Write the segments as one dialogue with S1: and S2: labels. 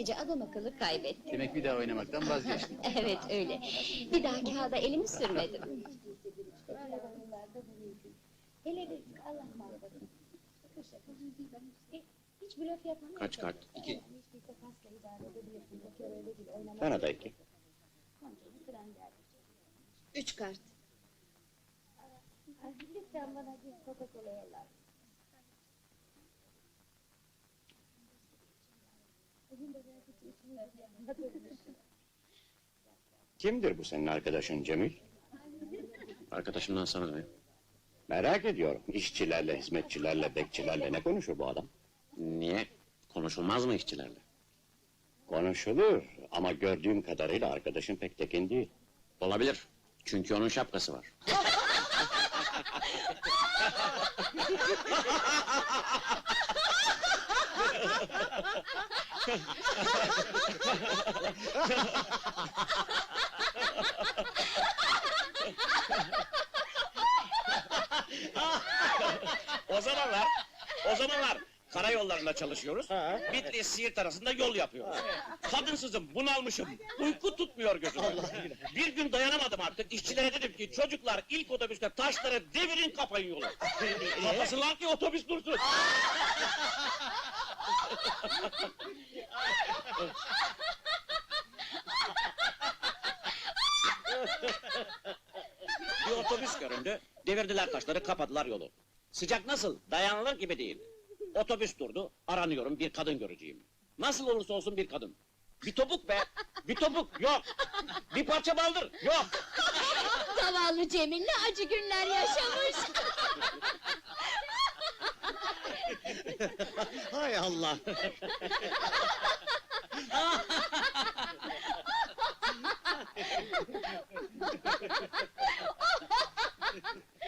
S1: gece adam akıllı kaybettim.
S2: Demek bir daha oynamaktan vazgeçtin.
S1: Evet öyle. Bir daha kağıda elimi sürmedim. Hele bir Allah muhafaza. Hiç blöf yapamam.
S3: Kaç kart?
S2: İki.
S3: Bana da iki.
S1: Üç kart.
S4: Lütfen bana bir Coca-Cola yolla.
S3: Kimdir bu senin arkadaşın Cemil?
S5: Arkadaşımdan sana ne?
S3: Merak ediyorum. İşçilerle, hizmetçilerle, bekçilerle ne konuşur bu adam?
S5: Niye? Konuşulmaz mı işçilerle?
S3: Konuşulur ama gördüğüm kadarıyla arkadaşın pek tekin değil.
S5: Olabilir. Çünkü onun şapkası var.
S6: O zamanlar, o zamanlar karayollarında çalışıyoruz. Bitlis Siirt arasında yol yapıyoruz. Kadınsızım, bunalmışım. Uyku tutmuyor gözüm. Bir gün dayanamadım artık. İşçilere dedim ki çocuklar ilk otobüste taşları devirin kapayın yolu. Kapasınlar ki otobüs dursun. Bir otobüs göründü. Devirdiler taşları, kapadılar yolu. Sıcak nasıl? Dayanılır gibi değil. Otobüs durdu. Aranıyorum bir kadın göreceğim. Nasıl olursa olsun bir kadın. Bir topuk be. Bir topuk yok. Bir parça baldır yok.
S1: Zavallı Cemil ne acı günler yaşamış.
S6: Hay Allah.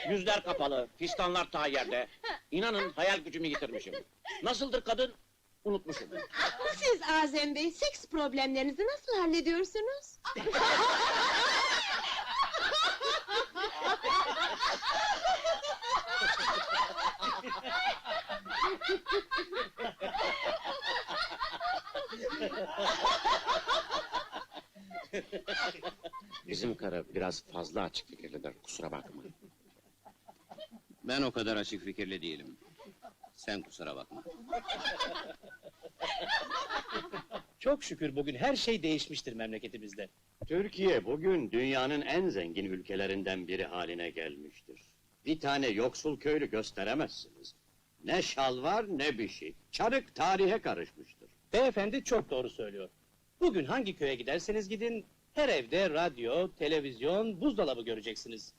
S6: Yüzler kapalı, fistanlar ta yerde. İnanın hayal gücümü yitirmişim. Nasıldır kadın? Unutmuşum.
S7: Siz Azem Bey seks problemlerinizi nasıl hallediyorsunuz?
S5: Bizim karı biraz fazla açık fikirlidir. Kusura bakma.
S2: Ben o kadar açık fikirli değilim. Sen kusura bakma.
S8: Çok şükür bugün her şey değişmiştir memleketimizde.
S3: Türkiye bugün dünyanın en zengin ülkelerinden biri haline gelmiştir. Bir tane yoksul köylü gösteremezsiniz. Ne şal var ne bir şey. Çarık tarihe karışmıştır.
S8: Beyefendi çok doğru söylüyor. Bugün hangi köye giderseniz gidin, her evde radyo, televizyon, buzdolabı göreceksiniz.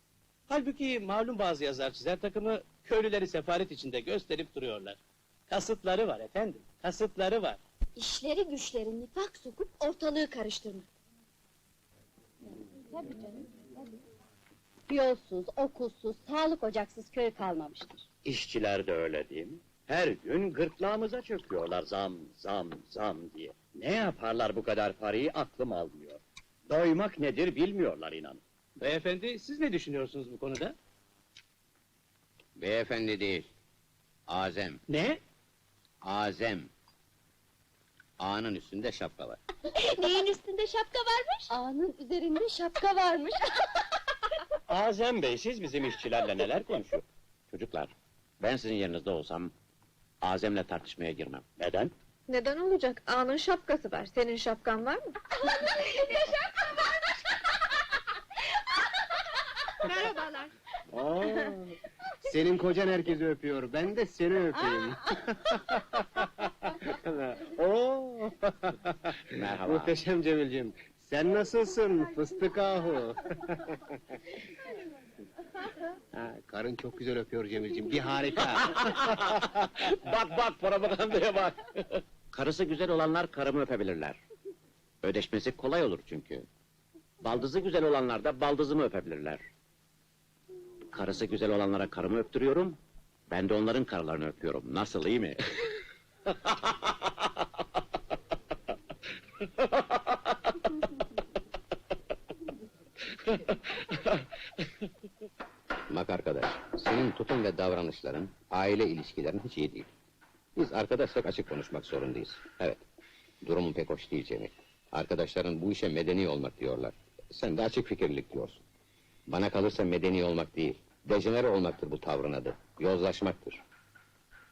S8: Halbuki malum bazı yazar çizer takımı köylüleri sefaret içinde gösterip duruyorlar. Kasıtları var efendim, kasıtları var.
S1: İşleri güçleri nifak sokup ortalığı karıştırmak. Tabii canım, tabii. Yolsuz, okulsuz, sağlık ocaksız köy kalmamıştır.
S3: İşçiler de öyle değil mi? Her gün gırtlağımıza çöküyorlar zam, zam, zam diye. Ne yaparlar bu kadar parayı aklım almıyor. Doymak nedir bilmiyorlar inan.
S8: Beyefendi siz ne düşünüyorsunuz bu konuda?
S2: Beyefendi değil. Azem.
S8: Ne?
S2: Azem. A'nın üstünde şapka var.
S1: Neyin üstünde şapka varmış? Ağanın üzerinde şapka varmış.
S3: Azem Bey siz bizim işçilerle neler konuşuyor?
S5: Çocuklar, ben sizin yerinizde olsam Azem'le tartışmaya girmem.
S3: Neden?
S7: Neden olacak? Ağanın şapkası var. Senin şapkan var mı? Merhabalar.
S9: Senin kocan herkesi öpüyor. Ben de seni öpeyim. Oo.
S5: Merhaba.
S9: Muhteşem Cemil'cim. Sen nasılsın fıstık ahu? ha, karın çok güzel öpüyor Cemil'cim. Bir harika.
S5: bak bak propagandaya bak. Karısı güzel olanlar karımı öpebilirler. Ödeşmesi kolay olur çünkü. Baldızı güzel olanlar da baldızımı öpebilirler. Karısı güzel olanlara karımı öptürüyorum. Ben de onların karılarını öpüyorum. Nasıl iyi mi? Bak arkadaş, senin
S2: tutum ve davranışların, aile ilişkilerin hiç iyi değil. Biz arkadaşsak açık konuşmak zorundayız. Evet, durumun pek hoş değil Cemil. Arkadaşların bu işe medeni olmak diyorlar. Sen de açık fikirlilik diyorsun. Bana kalırsa medeni olmak değil, dejenere olmaktır bu tavrın adı. Yozlaşmaktır.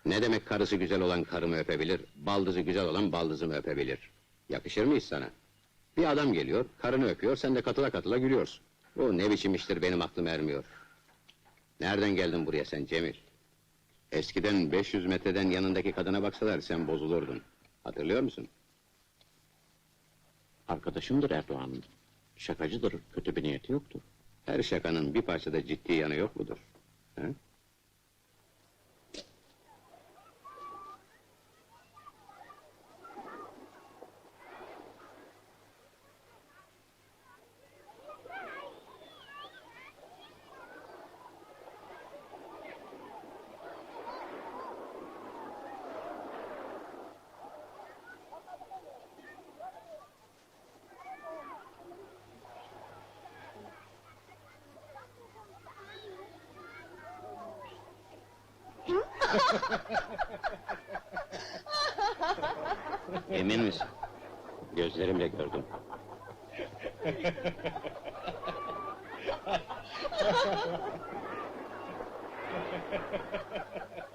S2: Ne demek karısı güzel olan karımı öpebilir, baldızı güzel olan baldızımı öpebilir? Yakışır mıyız sana? Bir adam geliyor, karını öpüyor, sen de katıla katıla gülüyorsun. Bu ne biçim iştir benim aklım ermiyor. Nereden geldin buraya sen Cemil? Eskiden 500 metreden yanındaki kadına baksalar sen bozulurdun. Hatırlıyor musun?
S5: Arkadaşımdır Erdoğan'ın. Şakacıdır, kötü bir niyeti yoktur.
S2: Her şakanın bir parçada ciddi yanı yok mudur? He? Emin misin?
S5: Gözlerimle gördüm.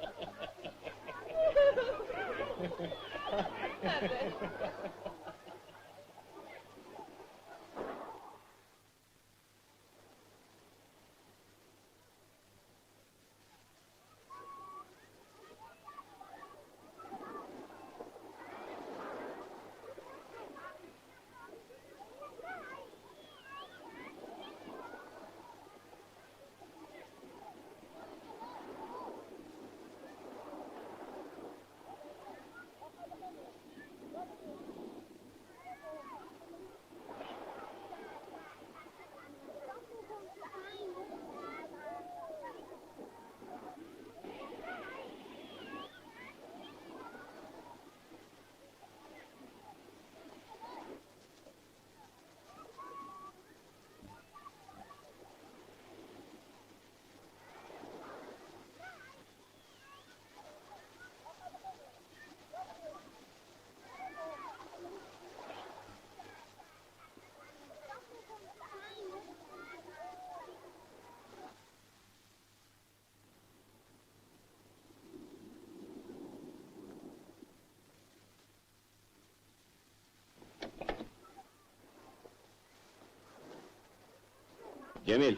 S5: Cemil,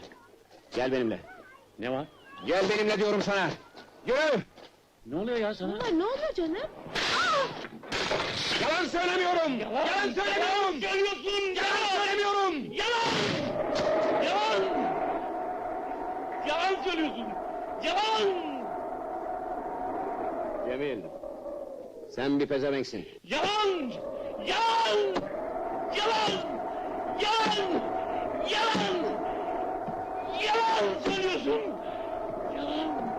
S5: gel benimle. Ne var?
S2: Gel benimle diyorum sana! Yürü!
S5: Ne oluyor ya sana?
S7: Ne oluyor canım?
S2: Yalan söylemiyorum! Yalan, söylemiyorum!
S6: Söylüyorsun!
S2: Yalan söylemiyorum!
S6: Yalan! Yalan! Yalan söylüyorsun! Yalan!
S2: Cemil, sen bir pezevenksin.
S6: Yalan! Yalan! Yalan! Yalan! Yalan! Yalan söylüyorsun! Yalan!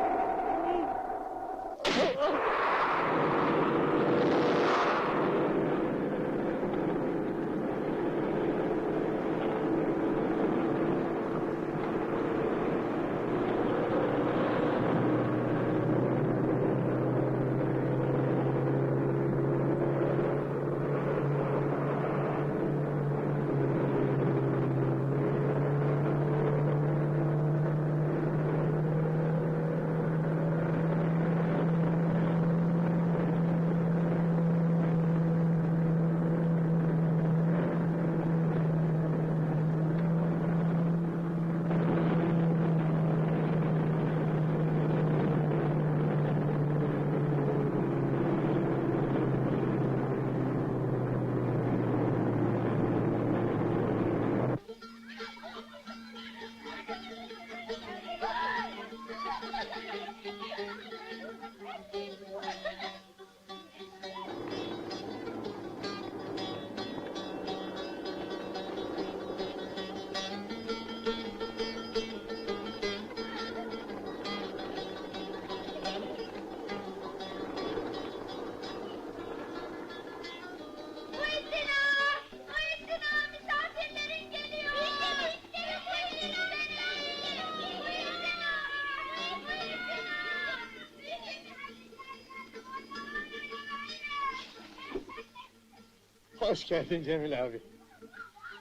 S9: Hoş geldin Cemil abi.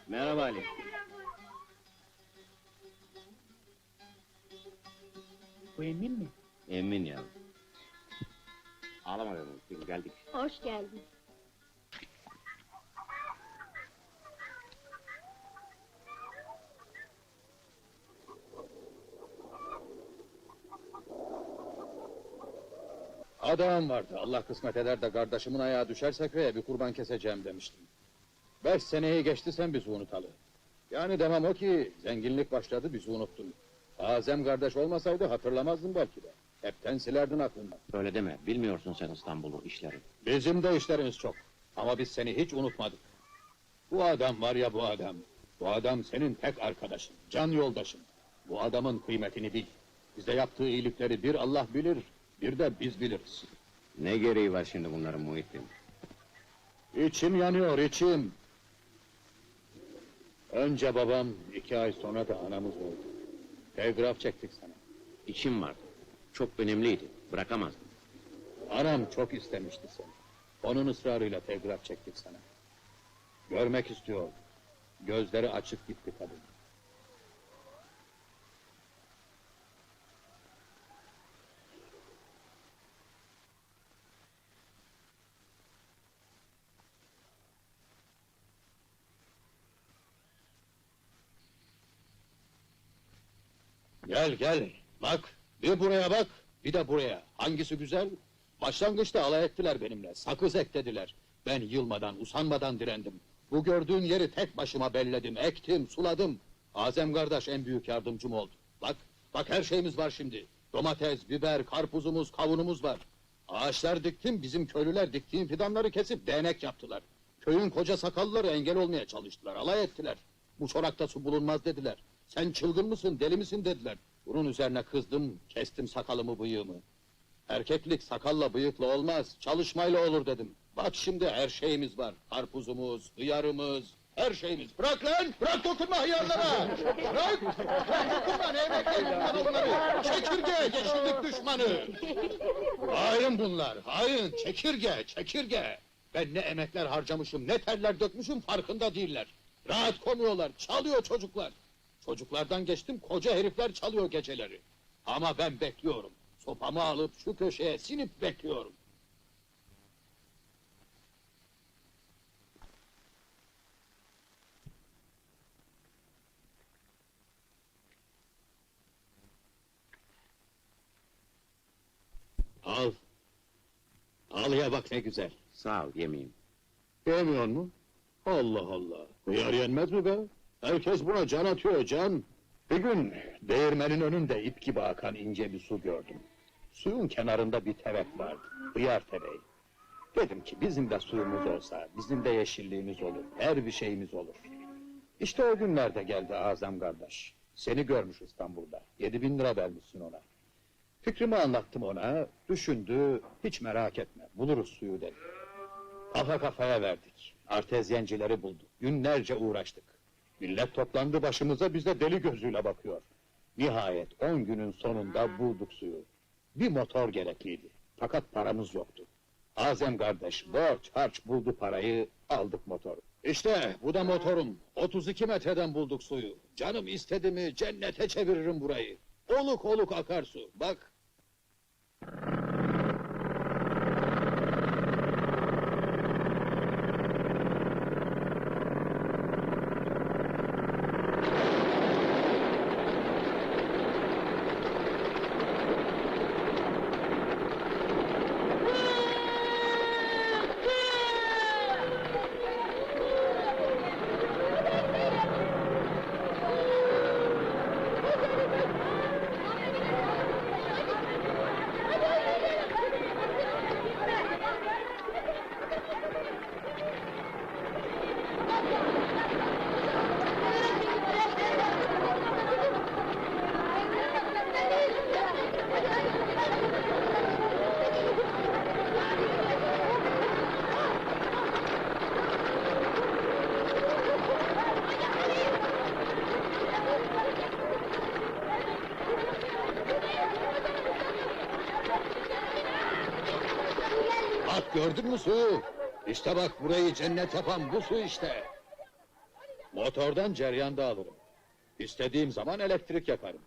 S5: Merhaba Ali.
S8: Bu emin mi?
S5: Emin ya. Ağlama dedim. Geldik.
S1: Hoş geldin.
S10: Adam vardı. Allah kısmet eder de kardeşimin ayağı düşerse köye bir kurban keseceğim demiştim. Beş seneyi geçti sen bizi unutalı. Yani demem o ki zenginlik başladı bizi unuttun. Azem kardeş olmasaydı hatırlamazdın belki de. Hepten silerdin aklından.
S5: Öyle deme. Bilmiyorsun sen İstanbul'u işleri.
S10: Bizim de işlerimiz çok. Ama biz seni hiç unutmadık. Bu adam var ya bu adam. Bu adam senin tek arkadaşın, can yoldaşın. Bu adamın kıymetini bil. Bize yaptığı iyilikleri bir Allah bilir, bir de biz biliriz.
S2: Ne gereği var şimdi bunların Muhittin?
S10: İçim yanıyor, içim. Önce babam, iki ay sonra da anamız oldu. Telgraf çektik sana.
S5: İşim vardı. Çok önemliydi. Bırakamazdım.
S10: Anam çok istemişti seni. Onun ısrarıyla telgraf çektik sana. Görmek istiyor. Gözleri açık gitti kadın. Gel gel. Bak. Bir buraya bak. Bir de buraya. Hangisi güzel? Başlangıçta alay ettiler benimle. Sakız eklediler. Ben yılmadan, usanmadan direndim. Bu gördüğün yeri tek başıma belledim, ektim, suladım. Azem kardeş en büyük yardımcım oldu. Bak, bak her şeyimiz var şimdi. Domates, biber, karpuzumuz, kavunumuz var. Ağaçlar diktim, bizim köylüler diktiğim fidanları kesip değnek yaptılar. Köyün koca sakalları engel olmaya çalıştılar, alay ettiler. Bu çorakta su bulunmaz dediler. Sen çılgın mısın, deli misin dediler. Bunun üzerine kızdım, kestim sakalımı, bıyığımı. Erkeklik sakalla bıyıkla olmaz, çalışmayla olur dedim. Bak şimdi her şeyimiz var. Karpuzumuz, hıyarımız, her şeyimiz. Bırak lan! Bırak dokunma hıyarlara! Bırak! Bırak dokunma! Ne emekleyin onları? Çekirge, yeşillik düşmanı! Hain bunlar, hain! Çekirge, çekirge! Ben ne emekler harcamışım, ne terler dökmüşüm farkında değiller. Rahat konuyorlar, çalıyor çocuklar. Çocuklardan geçtim, koca herifler çalıyor geceleri. Ama ben bekliyorum. Sopamı alıp şu köşeye sinip bekliyorum. Al. Al ya bak ne güzel.
S5: Sağ ol yemeyeyim.
S10: Yemiyor mu? Allah Allah. Hıyar yenmez mi be? Herkes buna can atıyor can. Bir gün değirmenin önünde ip gibi akan ince bir su gördüm. Suyun kenarında bir tevek vardı. Hıyar tebeği. Dedim ki bizim de suyumuz olsa, bizim de yeşilliğimiz olur, her bir şeyimiz olur. İşte o günlerde geldi Azam kardeş. Seni görmüş İstanbul'da. Yedi bin lira vermişsin ona. Fikrimi anlattım ona, düşündü, hiç merak etme, buluruz suyu dedi. Kafa kafaya verdik. Artezyencileri bulduk. Günlerce uğraştık. Millet toplandı başımıza bize deli gözüyle bakıyor. Nihayet on günün sonunda bulduk suyu. Bir motor gerekliydi. Fakat paramız yoktu. Azem kardeş borç harç buldu parayı aldık motoru. İşte bu da motorum. 32 metreden bulduk suyu. Canım istedi mi cennete çeviririm burayı. Oluk oluk akar su. Bak Bak gördün mü suyu? İşte bak burayı cennet yapan bu su işte. Motordan ceryan da alırım. İstediğim zaman elektrik yaparım.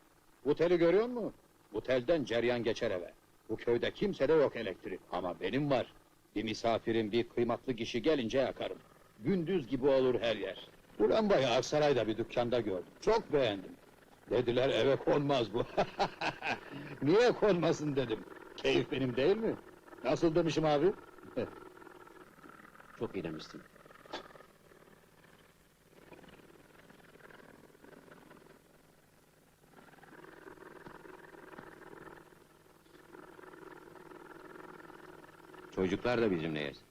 S10: Bu teli görüyor musun? Bu telden ceryan geçer eve. Bu köyde kimsede yok elektrik ama benim var. Bir misafirin bir kıymaklı kişi gelince yakarım. Gündüz gibi olur her yer. Bu lambayı Aksaray'da bir dükkanda gördüm. Çok beğendim. Dediler eve konmaz bu. Niye konmasın dedim. Keyif benim değil mi? Nasıl demişim abi?
S5: Çok iyi demişsin.
S2: Çocuklar da bizimle yesin.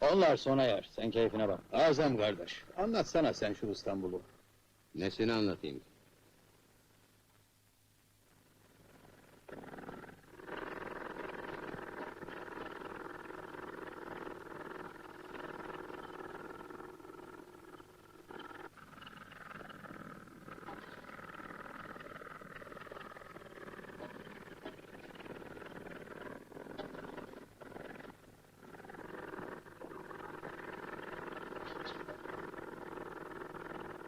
S10: Onlar sona yer. Sen keyfine bak. Azam kardeş. Anlatsana sen şu İstanbul'u.
S2: Nesini anlatayım?